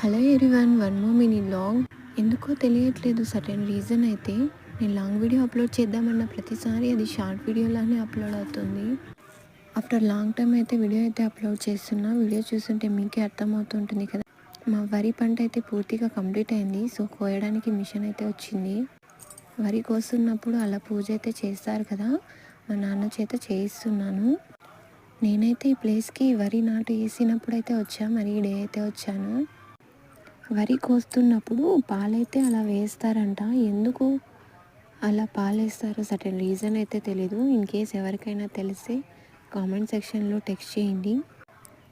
Hello everyone one మో mini long ఎందుకో తెలియట్లేదు సర్టెన్ రీజన్ అయితే. నేను లాంగ్ వీడియో అప్లోడ్ చేద్దామన్న ప్రతిసారి అది షార్ట్ వీడియోలానే అప్లోడ్ అవుతుంది. ఆఫ్టర్ లాంగ్ టైం అయితే వీడియో అయితే అప్లోడ్ చేస్తున్నా. వీడియో చూస్తుంటే మీకే అర్థమవుతుంటుంది కదా. మా వరి పంట అయితే పూర్తిగా కంప్లీట్ అయింది. సో కోయడానికి మిషన్ అయితే వచ్చింది. వరి కోస్తున్నప్పుడు అలా పూజ అయితే చేస్తారు కదా. మా నాన్న చేత చేయిస్తున్నాను. నేనైతే ఈ ప్లేస్కి వరి నాటు వేసినప్పుడు అయితే వచ్చా మరి ఈ డే అయితే వచ్చాను. వరి కోస్తున్నప్పుడు పాలైతే అలా వేస్తారంట. ఎందుకు అలా పాలేస్తారో? సర్టెన్ రీజన్ అయితే తెలీదు. ఇన్ కేస్ ఎవరికైనా తెలిస్తే కామెంట్ సెక్షన్లో టెక్స్ట్ చేయండి.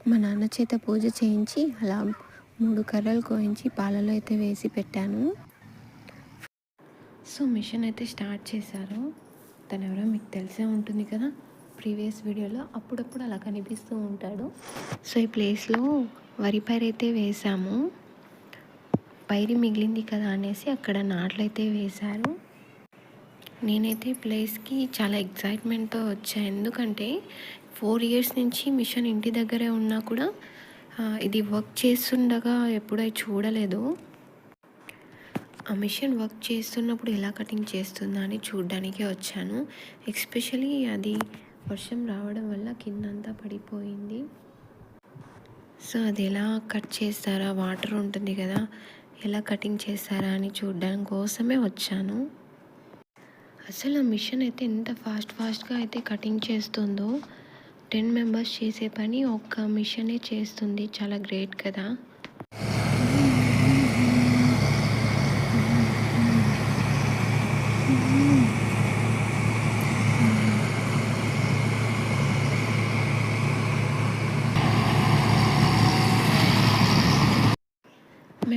మా నాన్న చేత పూజ చేయించి అలా మూడు కర్రలు కోయించి పాలలో అయితే వేసి పెట్టాను. సో మిషన్ అయితే స్టార్ట్ చేశారు. తను ఎవరో మీకు తెలిసే ఉంటుంది కదా? ప్రీవియస్ వీడియోలో అప్పుడప్పుడు అలా కనిపిస్తూ ఉంటాడు. సో ఈ ప్లేస్లో వరి పైరు అయితే వేసాము. పైరు మిగిలింది కదా అనేసి అక్కడ నాట్లయితే వేశారు. నేనైతే ప్లేస్కి చాలా ఎగ్జైట్మెంట్తో వచ్చాను ఎందుకంటే ఫోర్ ఇయర్స్ నుంచి మిషన్ ఇంటి దగ్గరే ఉన్నా కూడా ఇది వర్క్ చేస్తుండగా ఎప్పుడై చూడలేదు. ఆ మిషన్ వర్క్ చేస్తున్నప్పుడు ఎలా కటింగ్ చేస్తుందా అని చూడడానికి వచ్చాను. ఎస్పెషలీ అది వర్షం రావడం వల్ల కిందంతా పడిపోయింది. సో అది ఎలా కట్ చేస్తారా? వాటర్ ఉంటుంది కదా ఎలా కటింగ్ చేస్తారా అని చూడడం కోసమే వచ్చాను. అసలు ఆ మిషన్ అయితే ఎంత ఫాస్ట్ ఫాస్ట్గా అయితే కటింగ్ చేస్తుందో. టెన్ మెంబర్స్ చేసే పని ఒక్క మిషనే చేస్తుంది. చాలా గ్రేట్ కదా.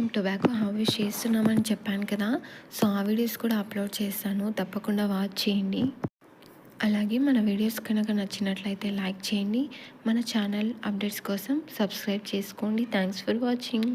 మేము టొబాకో హార్వెస్ట్ చేస్తున్నామని చెప్పాను కదా. సో ఆ వీడియోస్ కూడా అప్లోడ్ చేస్తాను. తప్పకుండా వాచ్ చేయండి. అలాగే మన వీడియోస్ కనుక నచ్చినట్లయితే లైక్ చేయండి. మన ఛానల్ అప్డేట్స్ కోసం సబ్స్క్రైబ్ చేసుకోండి. Thanks for watching